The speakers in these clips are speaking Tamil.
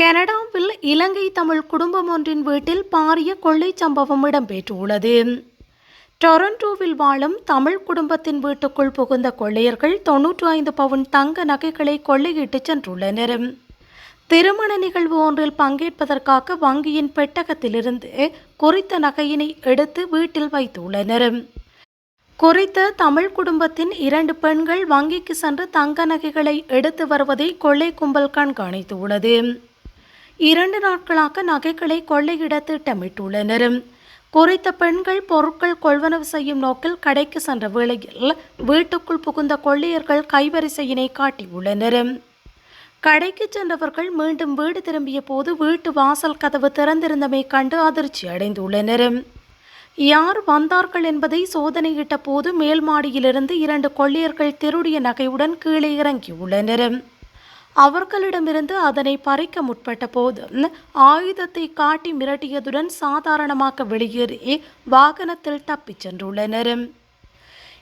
கனடாவில் இலங்கை தமிழ் குடும்பம் ஒன்றின் வீட்டில் பாரிய கொள்ளை சம்பவம் இடம்பெற்றுள்ளது. டொரண்டோவில் வாழும் தமிழ் குடும்பத்தின் வீட்டுக்குள் புகுந்த கொள்ளையர்கள் தொன்னூற்று ஐந்து பவுன் தங்க நகைகளை கொள்ளையிட்டுச் சென்றுள்ளனர். திருமண நிகழ்வு ஒன்றில் பங்கேற்பதற்காக வங்கியின் பெட்டகத்திலிருந்து குறித்த நகையினை எடுத்து வீட்டில் வைத்துள்ளனர். குறித்த தமிழ் குடும்பத்தின் இரண்டு பெண்கள் வங்கிக்கு சென்று தங்க நகைகளை எடுத்து வருவதை கொள்ளை கும்பல் கண்காணித்துள்ளது. இரண்டு நாட்களாக நகைகளை கொள்ளையிட திட்டமிட்டுள்ளனர். குறித்த பெண்கள் பொருட்கள் கொள்வனவு செய்யும் நோக்கில் கடைக்கு சென்ற வேளையில் வீட்டுக்குள் புகுந்த கொள்ளையர்கள் கைவரிசையினை காட்டியுள்ளனர். கடைக்கு சென்றவர்கள் மீண்டும் வீடு திரும்பிய போது வீட்டு வாசல் கதவு திறந்திருந்தமை கண்டு அதிர்ச்சி அடைந்துள்ளனர். யார் வந்தார்கள் என்பதை சோதனையிட்ட போது மேல் மாடியிலிருந்து இரண்டு கொள்ளையர்கள் திருடிய நகையுடன் கீழே இறங்கியுள்ளனர். அவர்களிடமிருந்து அதனை பறிக்க முற்பட்ட போது ஆயுதத்தை காட்டி மிரட்டியதுடன் சாதாரணமாக வெளியேறி வாகனத்தில் தப்பிச் சென்றுள்ளனர்.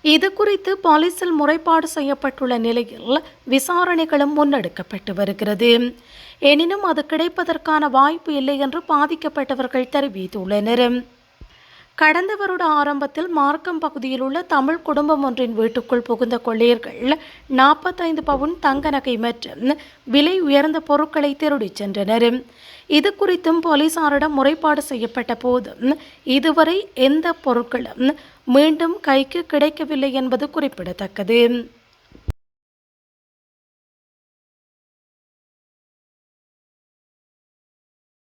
இது குறித்து போலீசில் முறைப்பாடு செய்யப்பட்டுள்ள நிலையில் விசாரணைகளும் முன்னெடுக்கப்பட்டு வருகிறது. எனினும் அது கிடைப்பதற்கான வாய்ப்பு இல்லை என்று பாதிக்கப்பட்டவர்கள் தெரிவித்துள்ளனர். கடந்த வருட ஆரம்பத்தில் மார்க்கம் பகுதியில் உள்ள தமிழ் குடும்பம் ஒன்றின் வீட்டுக்குள் புகுந்த கொள்ளையர்கள் நாற்பத்தைந்து பவுன் தங்க நகை மற்றும் விலை உயர்ந்த பொருட்களை திருடிச் சென்றனர். இது குறித்தும் போலீசாரிடம் முறைப்பாடு செய்யப்பட்ட போதும் இதுவரை எந்த பொருட்களும் மீண்டும் கைக்கு கிடைக்கவில்லை என்பது குறிப்பிடத்தக்கது.